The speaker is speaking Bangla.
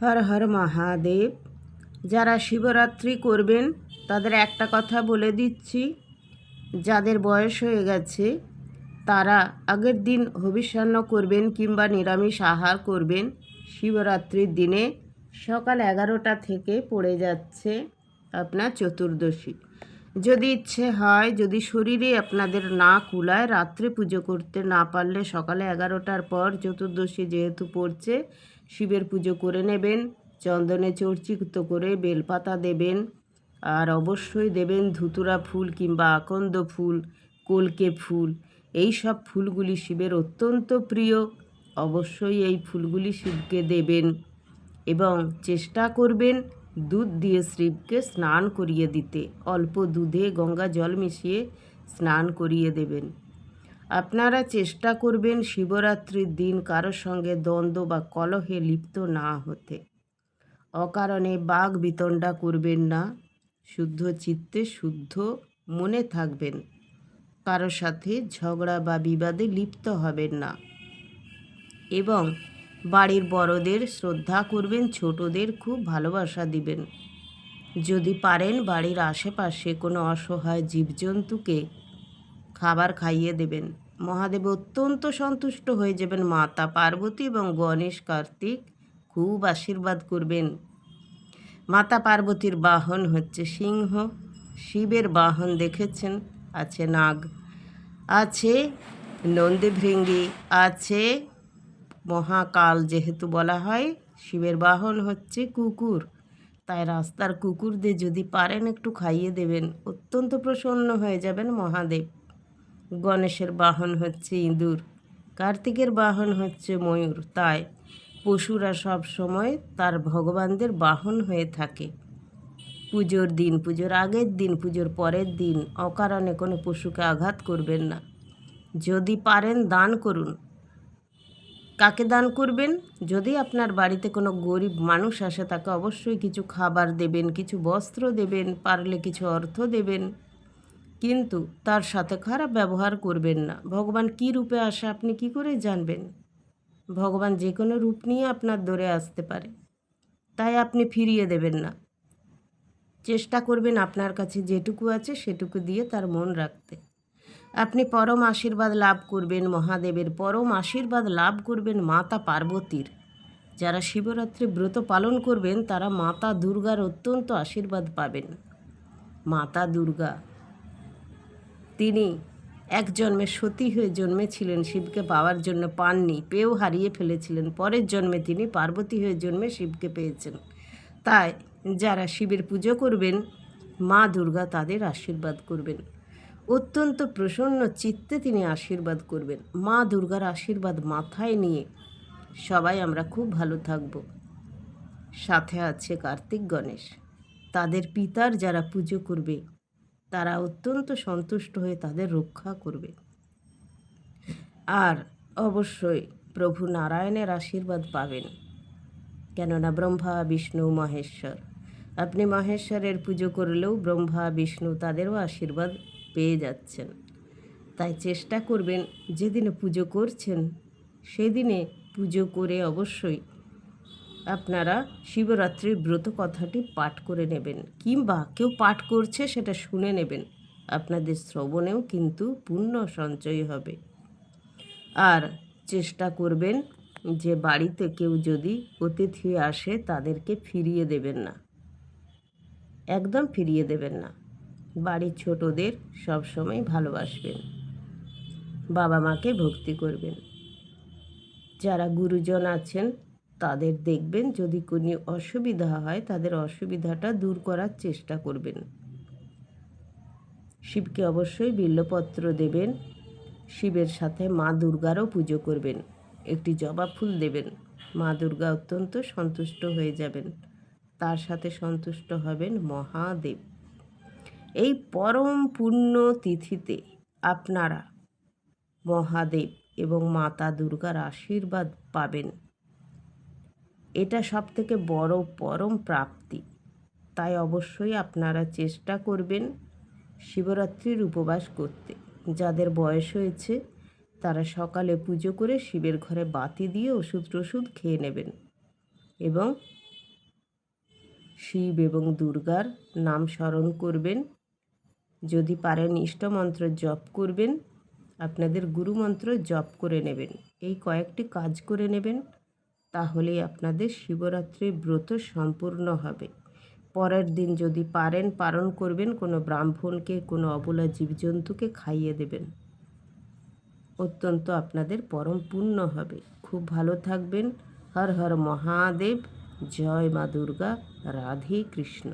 হর হর মহাদেব। যারা শিবরাত্রি করবেন, তাদের একটা কথা বলে দিচ্ছি। যাদের বয়স হয়ে গেছে, তারা আগের দিন হবিষ্যান্ন করবেন কিংবা নিরামিষ আহার করবেন। শিবরাত্রির দিনে সকাল এগারোটা থেকে পড়ে যাচ্ছে আপনার চতুর্দশী। যদি ইচ্ছে হয়, যদি শরীরে আপনাদের না কুলায়, রাত্রে পুজো করতে না পারলে সকালে এগারোটার পর চতুর্দশী যেহেতু পড়ছে শিবের পুজো করে নেবেন, চন্দনে চর্চিত করে বেলপাতা দেবেন, আর অবশ্যই দেবেন ধুতুরা ফুল কিংবা আকন্দ ফুল, কলকে ফুল। এই সব ফুলগুলি শিবের অত্যন্ত প্রিয়। অবশ্যই এই ফুলগুলি শিবকে দেবেন এবং চেষ্টা করবেন দুধ দিয়ে শিবকে স্নান করিয়ে দিতে। অল্প দুধে গঙ্গা জল মিশিয়ে স্নান করিয়ে দেবেন। আপনারা চেষ্টা করবেন শিবরাত্রির দিন কারোর সঙ্গে দ্বন্দ্ব বা কলহে লিপ্ত না হতে। অকারণে বাঘ বিতণ্ডা করবেন না। শুদ্ধ চিত্তে শুদ্ধ মনে থাকবেন। কারোর সাথে ঝগড়া বা বিবাদে লিপ্ত হবেন না। এবং বাড়ির বড়দের শ্রদ্ধা করবেন, ছোটদের খুব ভালোবাসা দিবেন। যদি পারেন বাড়ির আশেপাশে কোনো অসহায় জীবজন্তুকে খাবার খাইয়ে দেবেন। মহাদেব অত্যন্ত সন্তুষ্ট হয়ে যাবেন মাতা পার্বতী এবং গণেশ কার্তিক। খুব আশীর্বাদ করবেন। মাতা পার্বতীর বাহন হচ্ছে সিংহ। শিবের বাহন দেখেছেন? আছে নাগ। আছে নন্দীভৃঙ্গি। আছে মহাকাল যেহেতু বলা হয়, শিবের বাহন হচ্ছে কুকুর। তাই রাস্তার কুকুরদের যদি পারেন একটু খাইয়ে দেবেন। অত্যন্ত প্রসন্ন হয়ে যাবেন মহাদেব। গণেশের বাহন হচ্ছে ইঁদুর, কার্তিকের বাহন হচ্ছে ময়ূর। তাই পশুরা সব সময় তার ভগবানদের বাহন হয়ে থাকে। পুজোর দিন, পুজোর আগের দিন, পুজোর পরের দিন অকারণে কোনো পশুকে আঘাত করবেন না। যদি পারেন দান করুন। কাকে দান করবেন? যদি আপনার বাড়িতে কোনো গরিব মানুষ আসে, তাকে অবশ্যই কিছু খাবার দেবেন, কিছু বস্ত্র দেবেন, পারলে কিছু অর্থ দেবেন। কিন্তু তার সাথে খারাপ ব্যবহার করবেন না। ভগবান কী রূপে আসে আপনি কি করে জানবেন? ভগবান যে কোনো রূপ নিয়ে আপনার দৌড়ে আসতে পারে। তাই আপনি ফিরিয়ে দেবেন না। চেষ্টা করবেন আপনার কাছে যেটুকু আছে সেটুকু দিয়ে তার মন রাখতে। আপনি পরম আশীর্বাদ লাভ করবেন মহাদেবের। পরম আশীর্বাদ লাভ করবেন মাতা পার্বতীর। যারা শিবরাত্রি ব্রত পালন করবেন তারা মাতা দুর্গার অত্যন্ত আশীর্বাদ পাবেন। মাতা দুর্গা তিনি এক জন্মে সতী হয়ে জন্মেছিলেন, শিবকে পাওয়ার জন্য পাননি পেয়েও হারিয়ে ফেলেছিলেন। পরের জন্মে তিনি পার্বতী হয়ে জন্মে শিবকে পেয়েছেন। তাই যারা শিবের পুজো করবেন, মা দুর্গা তাদের আশীর্বাদ করবেন। অত্যন্ত প্রসন্ন চিত্তে তিনি আশীর্বাদ করবেন। মা দুর্গার আশীর্বাদ মাথায় নিয়ে সবাই আমরা খুব ভালো থাকব। সাথে আছে কার্তিক গণেশ। তাদের পিতার যারা পুজো করবে তারা অত্যন্ত সন্তুষ্ট হয়ে তাদের রক্ষা করবে। আর অবশ্যই প্রভু নারায়ণের আশীর্বাদ পাবেন। কেননা ব্রহ্মা, বিষ্ণু, মহেশ্বর। আপনি মহেশ্বরের পুজো করলেও ব্রহ্মা, বিষ্ণু তাদেরও আশীর্বাদ পেয়ে যাচ্ছেন। তাই চেষ্টা করবেন, যেদিনে পুজো করছেন, সেদিনে পুজো করে অবশ্যই আপনারা শিবরাত্রির ব্রত কথাটি পাঠ করে নেবেন কিংবা কেউ পাঠ করছে সেটা শুনে নেবেন। আপনাদের শ্রবণেও কিন্তু পুণ্য সঞ্চয় হবে। আর চেষ্টা করবেন যে বাড়িতে কেউ যদি অতিথি আসে তাদেরকে ফিরিয়ে দেবেন না। একদম ফিরিয়ে দেবেন না। বাড়ির ছোটদের সবসময় ভালোবাসবেন। বাবা মাকে ভক্তি করবেন। যারা গুরুজন আছেন তাদের দেখবেন যদি কোনো অসুবিধা হয়, তাদের অসুবিধাটা দূর করার চেষ্টা করবেন। শিবকে অবশ্যই বিল্লপত্র দেবেন। শিবের সাথে মা দুর্গারও পুজো করবেন। একটি জবা ফুল দেবেন। মা দুর্গা অত্যন্ত সন্তুষ্ট হয়ে যাবেন। তার সাথে সন্তুষ্ট হবেন মহাদেব। এই পরম পূর্ণ তিথিতে আপনারা মহাদেব এবং মাতা দুর্গার আশীর্বাদ পাবেন। এটা সব থেকে বড় পরম প্রাপ্তি। তাই অবশ্যই আপনারা চেষ্টা করবেন শিবরাত্রির উপবাস করতে। যাদের বয়স হয়েছে, তারা সকালে পুজো করে শিবের ঘরে বাতি দিয়ে ওষুধ টষুধ খেয়ে নেবেন এবং শিব এবং দুর্গার নাম স্মরণ করবেন। যদি পারেন ইষ্টমন্ত্র জপ করবেন, আপনাদের গুরুমন্ত্র জপ করে নেবেন। এই কয়েকটি কাজ করে নেবেন। তাহলেই আপনাদের শিবরাত্রির ব্রত সম্পূর্ণ হবে। পরের দিন যদি পারেন, পালন করবেন, কোনো ব্রাহ্মণকে, কোনো অবলা জীবজন্তুকে খাইয়ে দেবেন। অত্যন্ত আপনাদের পরম পূর্ণ হবে। খুব ভালো থাকবেন। হর হর মহাদেব। জয় মা দুর্গা। রাধে কৃষ্ণ।